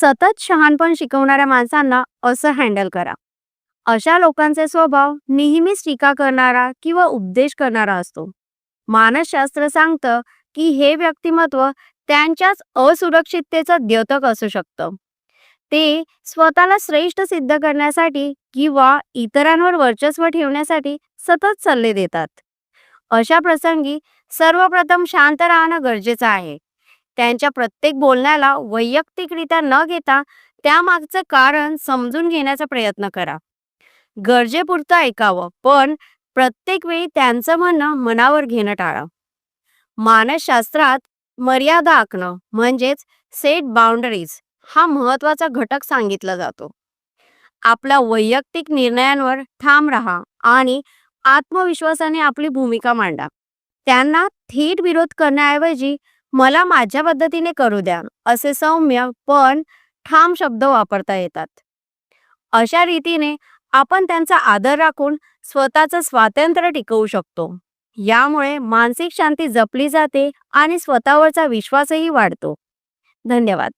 सतत शहाणपण शिकवणाऱ्या माणसांना असं हँडल करा. अशा लोकांचे स्वभाव नेहमीच टीका करणारा किंवा उपदेश करणारा असतो. मानसशास्त्र सांगतं की हे व्यक्तिमत्व त्यांच्याच असुरक्षिततेचं द्योतक असू शकतं. ते स्वतःला श्रेष्ठ सिद्ध करण्यासाठी किंवा इतरांवर वर्चस्व ठेवण्यासाठी सतत सल्ले देतात. अशा प्रसंगी सर्वप्रथम शांत राहणं गरजेचं आहे. त्यांच्या प्रत्येक बोलण्याला वैयक्तिकरित्या न घेता त्यामागचं कारण समजून घेण्याचा प्रयत्न करा. गरजेपुरतं ऐकावं पण प्रत्येक वेळी त्यांचं म्हणणं मनावर घेणं टाळा. मानसशास्त्रात मर्यादा आखणं म्हणजेच सेट बाउंडरीज हा महत्त्वाचा घटक सांगितला जातो. आपल्या वैयक्तिक निर्णयांवर ठाम राहा आणि आत्मविश्वासाने आपली भूमिका मांडा. त्यांना थेट विरोध करण्याऐवजी मला माझ्या पद्धतीने करू द्या असे सौम्य पण ठाम शब्द वापरता येतात. अशा रीतीने आपण त्यांचा आदर राखून स्वतःचं स्वातंत्र्य टिकवू शकतो. यामुळे मानसिक शांती जपली जाते आणि स्वतःवरचा विश्वासही वाढतो. धन्यवाद.